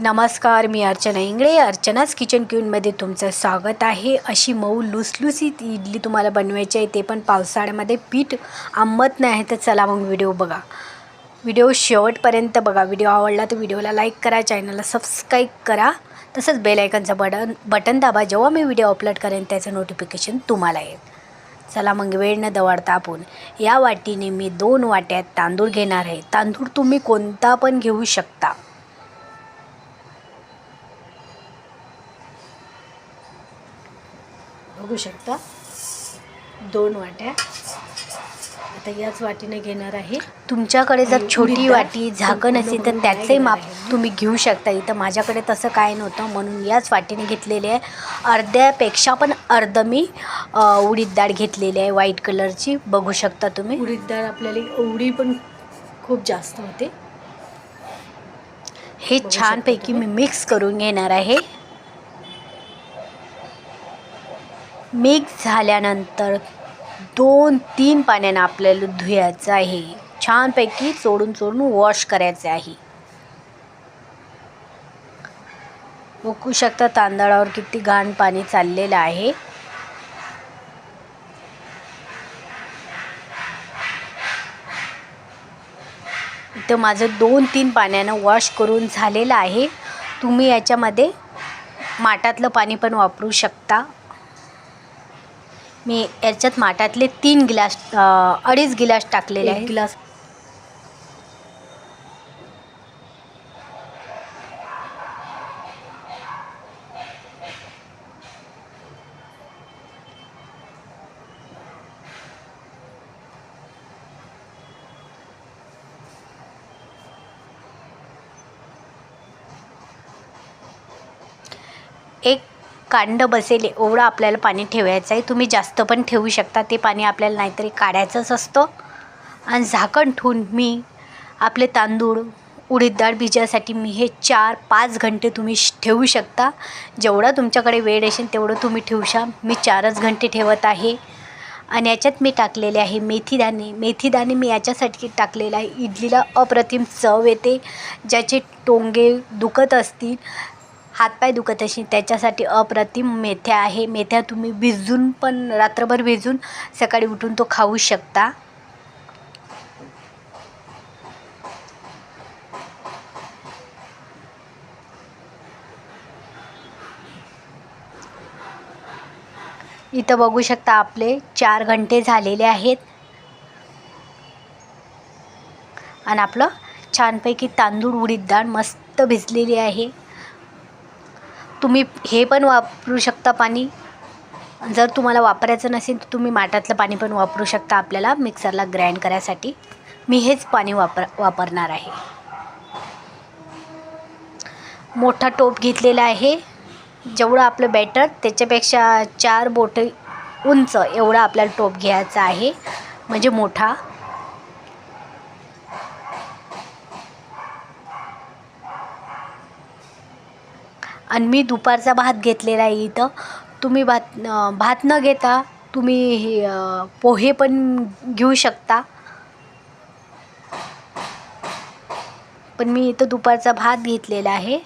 नमस्कार मी अर्चना इंगळे. अर्चनाच किचन क्यूनमध्ये तुमचं स्वागत आहे. अशी मऊ लुसलुसीत इडली तुम्हाला बनवायची आहे ते पण पावसाळ्यामध्ये पीठ आंबत नाही आहे तर चला मग व्हिडिओ बघा. व्हिडिओ शेवटपर्यंत बघा. व्हिडिओ आवडला तर व्हिडिओला लाईक करा चॅनलला सबस्क्राईब करा. तसंच बेलायकनचं बटन बटन दाबा. जेव्हा मी व्हिडिओ अपलोड करेन त्याचं नोटिफिकेशन तुम्हाला येईल. चला मग वेळ न दवाडता आपण या वाटीने मी दोन वाट्यात तांदूळ घेणार आहे. तांदूळ तुम्ही कोणता पण घेऊ शकता. बघू शकता. दोन वाट्या. आता याच वाटीने घेणार आहे. तुमच्याकडे जर छोटी वाटी झाकण असेल तर त्याचे माप तुम्ही घेऊ शकता. इथं माझ्याकडे तसं काय नव्हतं. म्हणून याच वाटीने घेतलेले आहे. अर्ध्यापेक्षा पण अर्ध मी उडीद डाळ घेतलेली आहे. व्हाईट कलरची बघू शकता तुम्ही. उडीद डाळ आपल्याला एवढी पण खूप जास्त होते. हे छानपैकी मी मिक्स करून घेणार आहे. मिक्स झाल्यानंतर दोन तीन पाण्यानं आपल्याला धुयाचं आहे. छानपैकी चोडून चोडून वॉश करायचं आहे. ओकू शकता तांदळावर किती घाण पाणी चाललेलं आहे. इथं माझं दोन तीन पाण्यानं वॉश करून झालेलं आहे. तुम्ही याच्यामध्ये माठातलं पाणी पण वापरू शकता. मी याच्यात माठातले तीन गिलास अडीच गिलास टाकलेले आहे गिलास. एक कांड बसेल एवढं आपल्याला पाणी ठेवायचं आहे. तुम्ही जास्त पण ठेवू शकता. ते पाणी आपल्याला नाहीतरी काढायचंच असतं. आणि झाकण ठेवून मी आपले तांदूळ उडीद डाळ भिजायसाठी मी हे चार पाच घंटे तुम्ही श- ठेवू शकता. जेवढा तुमच्याकडे वेळ असेल तेवढं तुम्ही ठेवू शा मी चारच घंटे ठेवत आहे. आणि याच्यात मी टाकलेले आहे मेथीदाणे मेथीदाणे मी याच्यासाठी टाकलेलं आहे. इडलीला अप्रतिम चव येते. ज्याचे टोंगे दुखत असतील हातपाय दुखत असेल त्याच्यासाठी अप्रतिम मेथ्या आहे. मेथ्या तुम्ही भिजून पण रात्रभर भिजून सकाळी उठून तो खाऊ शकता. इथं बघू शकता आपले चार घंटे झालेले आहेत. आणि आपलं छानपैकी तांदूळ उडीद डाळ मस्त भिजलेली आहे. तुम्ही हे पण वापरू शकता पाणी. जर तुम्हाला वापरायचं नसेल तर तुम्ही माठातलं पाणी पण वापरू शकता आपल्याला मिक्सरला ग्राइंड करायसाठी. मी हेच पाणी वापर वापरणार आहे. मोठा टोप घेतलेला आहे. जेवढं आपलं बॅटर त्याच्यापेक्षा चार बोटे उंच एवढा आपल्याला टोप घ्यायचा आहे. म्हणजे मोठा. आणि मी दुपारचा भात घेतलेला आहे इथं. तुम्ही भात भात न घेता तुम्ही हे पोहे पण घेऊ शकता. पण मी इथं दुपारचा भात घेतलेला आहे.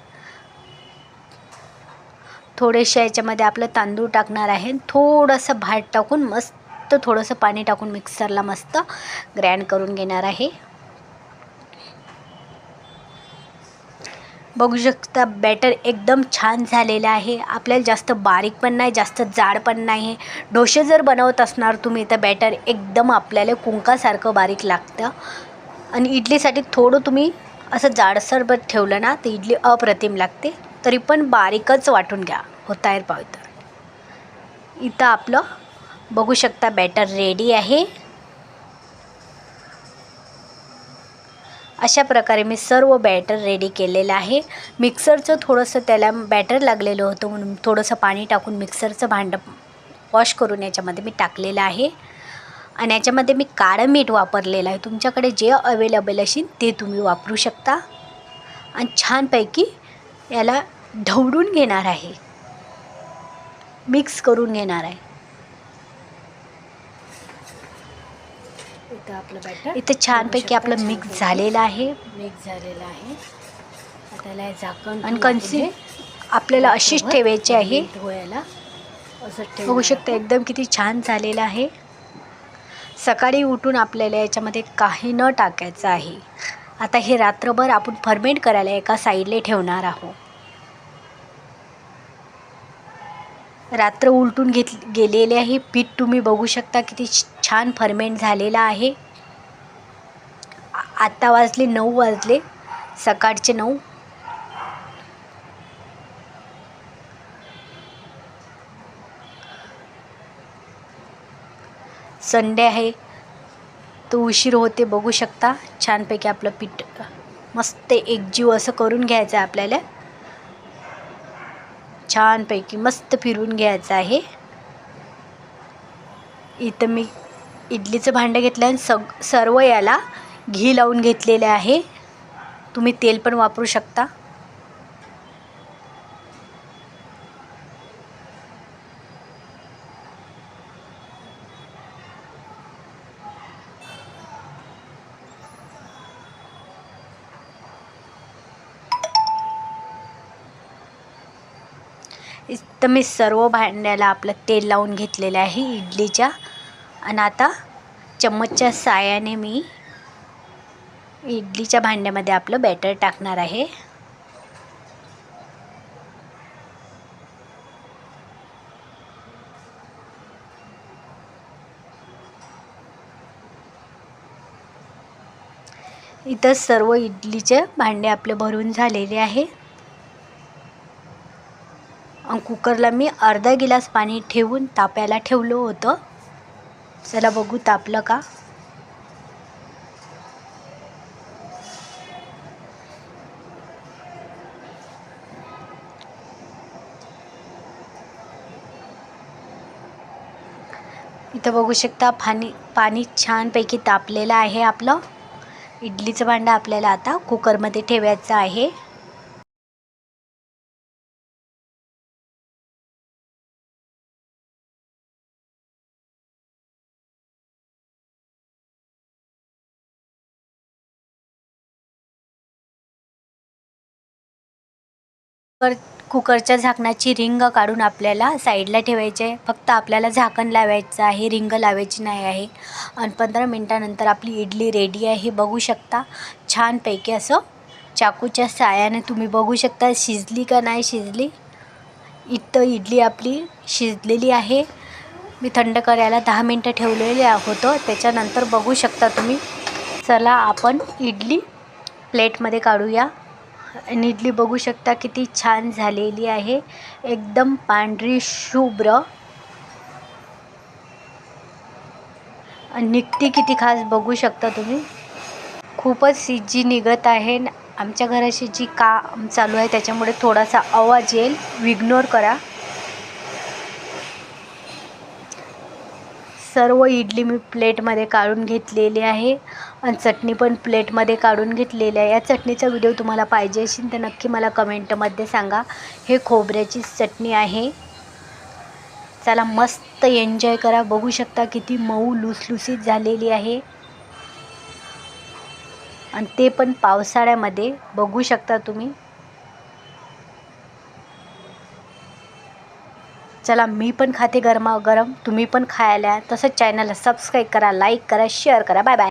थोडेशा याच्यामध्ये आपलं तांदूळ टाकणार आहे. थोडंसं भात टाकून मस्त थोडंसं पाणी टाकून मिक्सरला मस्त ग्रँड करून घेणार आहे. बघू शकता बॅटर एकदम छान झालेलं आहे. आपल्याला जास्त बारीक पण नाही जास्त जाड पण नाही. डोसे जर बनवत असणार तुम्ही तर बॅटर एकदम आपल्याला कुंकासारखं बारीक लागतं. आणि इडलीसाठी थोडं तुम्ही असं जाडसर बट ठेवलं ना तर इडली अप्रतिम लागते. तरी पण बारीकच वाटून घ्या होतायर पावतर इथं आपलं बघू शकता बॅटर रेडी आहे. अशा प्रकारे मी सर्व बॅटर रेडी केलेलं आहे. मिक्सरचं थोडंसं त्याला बॅटर लागलेलं होतं म्हणून थोडंसं पाणी टाकून मिक्सरचं भांडं वॉश करून याच्यामध्ये मी टाकलेलं आहे. आणि याच्यामध्ये मी काळं मीठ वापरलेलं आहे. तुमच्याकडे जे अवेलेबल असेल ते तुम्ही वापरू शकता. आणि छानपैकी याला ढवळून घेणार आहे. मिक्स करून घेणार आहे. इथं आपलं बॅटर इथं छानपैकी आपलं मिक्स झालेलं आहे. मिक्स झालेलं आहे. त्याला हे झाकण आणि ठेवू कन्सी आपण आपल्याला अशीच ठेवायची आहे. मीठ व्हायला असं बघू शकता एकदम किती छान झालेलं आहे. सकाळी उठून आपल्याला याच्यामध्ये काही न टाकायचं आहे. आता हे रात्रभर आपण फर्मेंट करायला एका साईडला ठेवणार आहोत. रात्र उलटून घेत गेलेले आहे. पीठ तुम्ही बघू शकता किती छान फर्मेंट झालेला आहे. आत्ता वाजले नऊ वाजले सकाळचे नऊ. संडे आहे. तो उशीर होते बघू शकता. छानपैकी आपलं पीठ मस्त एकजीव असं करून घ्यायचं आहे आपल्याला. छानपैकी मस्त फिरून घ्यायचं आहे. इथं मी इडलीचं भांडं घेतलं आणि सग सर्व याला घी लावून घेतलेले आहे. तुम्ही तेल पण वापरू शकता. तर मी सर्व भांड्याला आपलं तेल लावून घेतलेलं आहे इडलीच्या. आणि आता चम्मचच्या सायाने मी इडलीच्या भांड्यामध्ये आपलं बॅटर टाकणार आहे. इथं सर्व इडलीचे भांडे आपले भरून झालेले आहे. कुकरला मी अर्धा गिलास पाणी ठेवून तापायला ठेवलं होतं. चला बघू तापलं का? इथं बघू शकता पाणी पाणी छानपैकी तापलेलं आहे आपलं. इडलीचं भांडं आपल्याला आता कुकरमध्ये ठेवायचं आहे. कुकर कुकरच्या झाकणाची रिंग काढून आपल्याला साईडला ठेवायचे. फक्त आपल्याला झाकण लावायचं आहे रिंग लावायची नाही आहे. आणि पंधरा मिनटानंतर आपली इडली रेडी आहे. बघू शकता छानपैकी असं चाकूच्या सायाने तुम्ही बघू शकता शिजली का नाही शिजली. इथं इडली आपली शिजलेली आहे. मी थंड करायला दहा मिनटं ठेवलेले होतं त्याच्यानंतर बघू शकता तुम्ही. चला आपण इडली प्लेटमध्ये काढूया. आणि इडली बघू शकता किती छान झालेली आहे. एकदम पांढरी शुभ्र. निघती किती खास बघू शकता तुम्ही. खूपच शिजी निघत आहे. आमच्या घराशी जी काम चालू आहे त्याच्यामुळे थोडासा आवाज येईल. इग्नोर करा. सर्व इडली मी प्लेटमध्ये काढून घेतलेली आहे आणि चटणी पण प्लेटमध्ये काढून घेतलेली आहे. या चटणीचा व्हिडिओ तुम्हाला पाहिजे असेल तर नक्की मला कमेंटमध्ये सांगा. हे खोबऱ्याची चटणी आहे. चला मस्त एन्जॉय करा. बघू शकता किती मऊ लुसलुसीत झालेली आहे. आणि ते पण पावसाळ्यामध्ये बघू शकता तुम्ही. चला मी पण खाते गरमागरम. तुम्ही पण खायला तसंच चॅनलला सबस्क्राईब करा लाईक करा शेअर करा. Bye bye